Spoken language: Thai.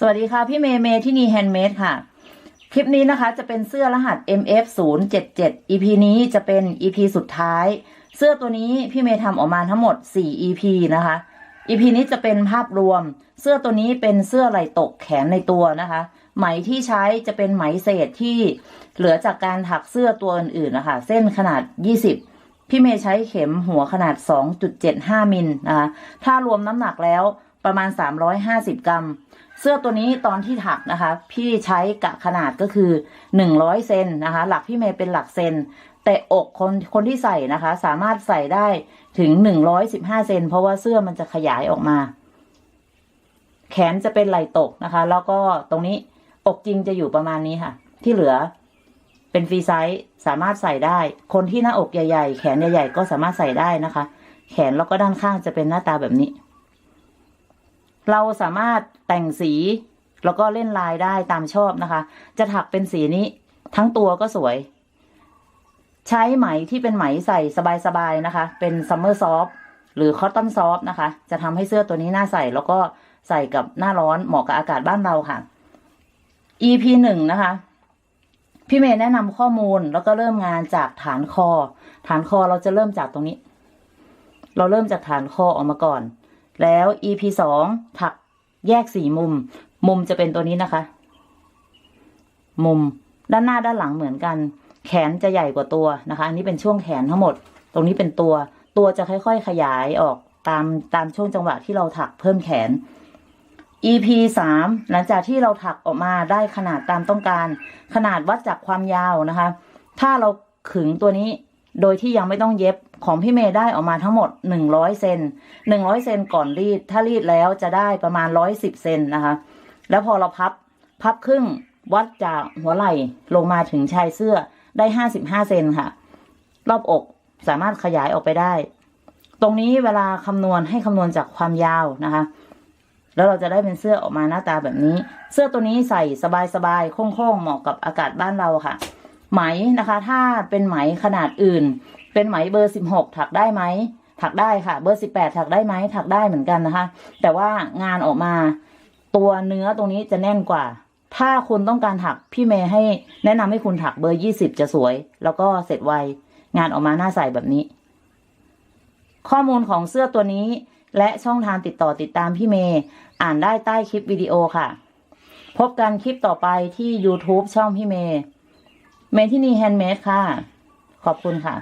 สวัสดีค่ะ พี่เมย์เมย์ที่นี่แฮนด์เมดค่ะ คลิปนี้นะคะจะเป็นเสื้อรหัส MF 0 7 7 EP นี้จะเป็น EP สุดท้าย เสื้อตัวนี้พี่เมย์ทำออกมาทั้งหมด 4 EP นะคะ EP นี้จะเป็นภาพรวม เสื้อตัวนี้เป็นเสื้อไหล่ตกแขนในตัวนะคะ ไหมที่ใช้จะเป็นไหมเศษที่เหลือจากการถักเสื้อตัวอื่นๆนะคะเส้นขนาด 20 พี่เมย์ใช้เข็มหัวขนาด 2.75มิลนะคะถ้ารวมน้ำหนักแล้ว ประมาณ 350 กรัม เสื้อตัวนี้ตอนที่ถักนะคะ พี่ใช้กะขนาดก็คือ 100 เซนนะคะ หลักพี่เมย์เป็นหลักเซน แต่อกคนคนที่ใส่นะคะ สามารถใส่ได้ถึง 115 เซนเพราะว่าเสื้อมันจะขยายออกมา แขนจะเป็นไหล่ตกนะคะ แล้วก็ตรงนี้อกจริงจะอยู่ประมาณนี้ค่ะ ที่เหลือเป็นฟรีไซส์สามารถใส่ได้ คนที่หน้าอกใหญ่ ๆ แขนใหญ่ ๆ ก็สามารถใส่ได้นะคะ แขนแล้วก็ด้านข้างจะเป็นหน้าตาแบบนี้ เราสามารถแต่งสีแล้วก็เล่นลายได้ตามชอบนะคะ จะถักเป็นสีนี้ ทั้งตัวก็สวย ใช้ไหมที่เป็นไหมใส่สบายๆนะคะ เป็นซัมเมอร์ซอฟหรือคอตตอนซอฟนะคะ จะทำให้เสื้อตัวนี้น่าใส่ แล้วก็ใส่กับหน้าร้อนเหมาะกับอากาศบ้านเราค่ะ EP หนึ่งนะคะ พี่เมย์แนะนำข้อมูลแล้วก็เริ่มงานจากฐานคอ ฐานคอเราจะเริ่มจากตรงนี้ เราเริ่มจากฐานคอออกมาก่อน แล้ว EP สองถักแยกสี่มุม มุมจะเป็นตัวนี้นะคะ มุมด้านหน้าด้านหลังเหมือนกัน แขนจะใหญ่กว่าตัวนะคะ อันนี้เป็นช่วงแขนทั้งหมด ตรงนี้เป็นตัว ตัวจะค่อยๆขยายออกตามตามช่วงจังหวะที่เราถักเพิ่มแขน EP สามหลังจากที่เราถักออกมาได้ขนาดตามต้องการ ขนาดวัดจากความยาวนะคะ ถ้าเราขึงตัวนี้โดยที่ยังไม่ต้องเย็บ ของพี่เมย์ได้ออกมาทั้งหมด 100 เซน 100 เซนก่อนรีด ถ้ารีดแล้วจะได้ประมาณ 110 เซนนะคะ แล้วพอเราพับ พับครึ่งวัดจากหัวไหล่ลงมาถึงชายเสื้อได้ 55 เซนค่ะ รอบอกสามารถขยายออกไปได้ ตรงนี้เวลาคำนวณให้คำนวณจากความยาวนะคะ แล้วเราจะได้เป็นเสื้อออกมาหน้าตาแบบนี้ เสื้อตัวนี้ใส่สบายๆโค้งๆเหมาะกับอากาศบ้านเราค่ะ ไหมนะคะ ถ้าเป็นไหมขนาดอื่น เป็นไหมเบอร์สิบหกถักได้ไหมถักได้ค่ะ เบอร์สิบแปดถักได้ไหมถักได้เหมือนกันนะคะ แต่ว่างานออกมา ตัวเนื้อตรงนี้จะแน่นกว่า ถ้าคุณต้องการถักพี่เมย์ให้แนะนำให้คุณถักเบอร์ยี่สิบจะสวย แล้วก็เสร็จไวงานออกมาหน้าใสแบบนี้ ข้อมูลของเสื้อตัวนี้ และช่องทางติดต่อติดตามพี่เมย์อ่านได้ใต้คลิปวิดีโอค่ะ พบกันคลิปต่อไปที่ YouTube ช่องพี่เมย์เมทินีแฮนด์เมดค่ะ ขอบคุณค่ะ